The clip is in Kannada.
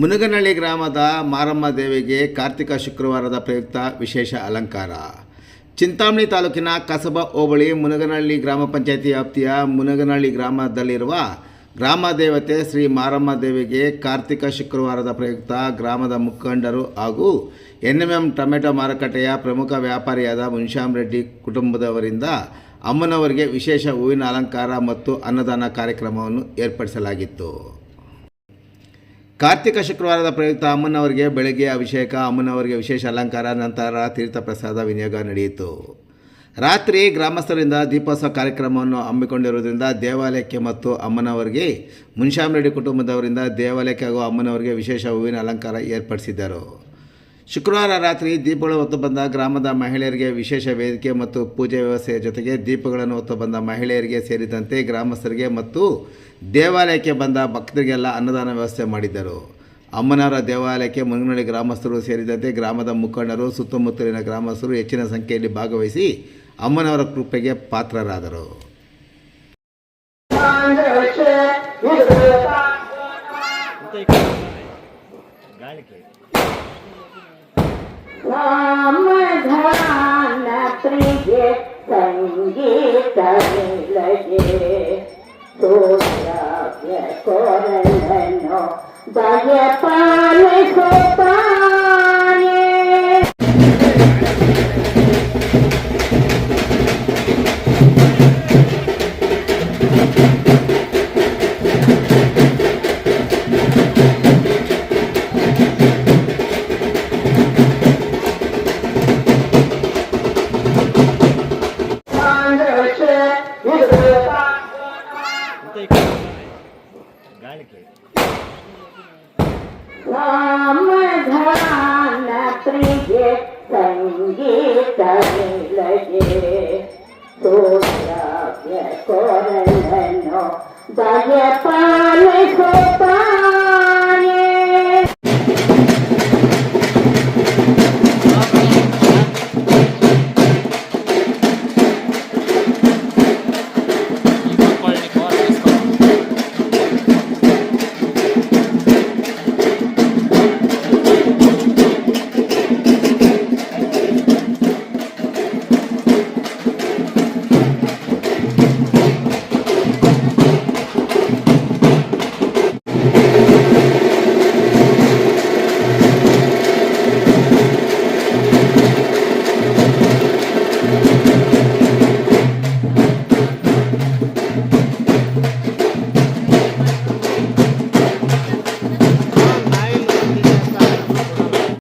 ಮುನಗನಹಳ್ಳಿ ಗ್ರಾಮದ ಮಾರಮ್ಮ ದೇವಿಗೆ ಕಾರ್ತಿಕ ಶುಕ್ರವಾರದ ಪ್ರಯುಕ್ತ ವಿಶೇಷ ಅಲಂಕಾರ. ಚಿಂತಾಮಣಿ ತಾಲೂಕಿನ ಕಸಬಾ ಹೋಬಳಿ ಮುನಗನಹಳ್ಳಿ ಗ್ರಾಮ ಪಂಚಾಯತಿ ವ್ಯಾಪ್ತಿಯ ಮುನಗನಹಳ್ಳಿ ಗ್ರಾಮದಲ್ಲಿರುವ ಗ್ರಾಮ ದೇವತೆ ಶ್ರೀ ಮಾರಮ್ಮ ದೇವಿಗೆ ಕಾರ್ತಿಕ ಶುಕ್ರವಾರದ ಪ್ರಯುಕ್ತ ಗ್ರಾಮದ ಮುಖಂಡರು ಹಾಗೂ ಎನ್ ಎಂ ಟೊಮೆಟೊ ಮಾರುಕಟ್ಟೆಯ ಪ್ರಮುಖ ವ್ಯಾಪಾರಿಯಾದ ಮುನ್ಶ್ಯಾಮ್ ರೆಡ್ಡಿ ಕುಟುಂಬದವರಿಂದ ಅಮ್ಮನವರಿಗೆ ವಿಶೇಷ ಹೂವಿನ ಅಲಂಕಾರ ಮತ್ತು ಅನ್ನದಾನ ಕಾರ್ಯಕ್ರಮವನ್ನು ಏರ್ಪಡಿಸಲಾಗಿತ್ತು. ಕಾರ್ತಿಕ ಶುಕ್ರವಾರದ ಪ್ರಯುಕ್ತ ಅಮ್ಮನವರಿಗೆ ಬೆಳಗ್ಗೆ ಅಭಿಷೇಕ ಅಮ್ಮನವರಿಗೆ ವಿಶೇಷ ಅಲಂಕಾರ, ನಂತರ ತೀರ್ಥ ಪ್ರಸಾದ ವಿನಿಯೋಗ ನಡೆಯಿತು. ರಾತ್ರಿ ಗ್ರಾಮಸ್ಥರಿಂದ ದೀಪೋತ್ಸವ ಕಾರ್ಯಕ್ರಮವನ್ನು ಹಮ್ಮಿಕೊಂಡಿರುವುದರಿಂದ ದೇವಾಲಯಕ್ಕೆ ಮತ್ತು ಅಮ್ಮನವರಿಗೆ ಮುನ್ಶಾಮ್ ರೆಡ್ಡಿ ಕುಟುಂಬದವರಿಂದ ದೇವಾಲಯಕ್ಕೆ ಹಾಗೂ ಅಮ್ಮನವರಿಗೆ ವಿಶೇಷ ಹೂವಿನ ಅಲಂಕಾರ ಏರ್ಪಡಿಸಿದ್ದರು ಶುಕ್ರವಾರ ರಾತ್ರಿ ದೀಪಗಳು ಹೊತ್ತು ಬಂದ ಗ್ರಾಮದ ಮಹಿಳೆಯರಿಗೆ ವಿಶೇಷ ವೇದಿಕೆ ಮತ್ತು ಪೂಜೆ ವ್ಯವಸ್ಥೆಯ ಜೊತೆಗೆ ದೀಪಗಳನ್ನು ಹೊತ್ತು ಬಂದ ಮಹಿಳೆಯರಿಗೆ ಸೇರಿದಂತೆ ಗ್ರಾಮಸ್ಥರಿಗೆ ಮತ್ತು ದೇವಾಲಯಕ್ಕೆ ಬಂದ ಭಕ್ತರಿಗೆಲ್ಲ ಅನ್ನದಾನ ವ್ಯವಸ್ಥೆ ಮಾಡಿದ್ದರು. ಅಮ್ಮನವರ ದೇವಾಲಯಕ್ಕೆ ಮುನಗನಹಳ್ಳಿ ಗ್ರಾಮಸ್ಥರು ಸೇರಿದಂತೆ ಗ್ರಾಮದ ಮುಖಂಡರು, ಸುತ್ತಮುತ್ತಲಿನ ಗ್ರಾಮಸ್ಥರು ಹೆಚ್ಚಿನ ಸಂಖ್ಯೆಯಲ್ಲಿ ಭಾಗವಹಿಸಿ ಅಮ್ಮನವರ ಕೃಪೆಗೆ ಪಾತ್ರರಾದರು. ರಾಮಧಾನ ಪ್ರಿಯ ಸಂಗೀತ ಲಗೆ ಸೋಮ್ಯಾವ್ಯ ಕೊರಳನು ಭಯ ಪಾಲಿಸೋ ತಾಯೇ ರಾಮಧಾನ ಪ್ರಿಯ ಸಂಗೀತ ಲಗೆ ಸೋಮ್ಯಾವ್ಯ ಕೊರಳನು ಭಯ ಪಾಲಿಸೋ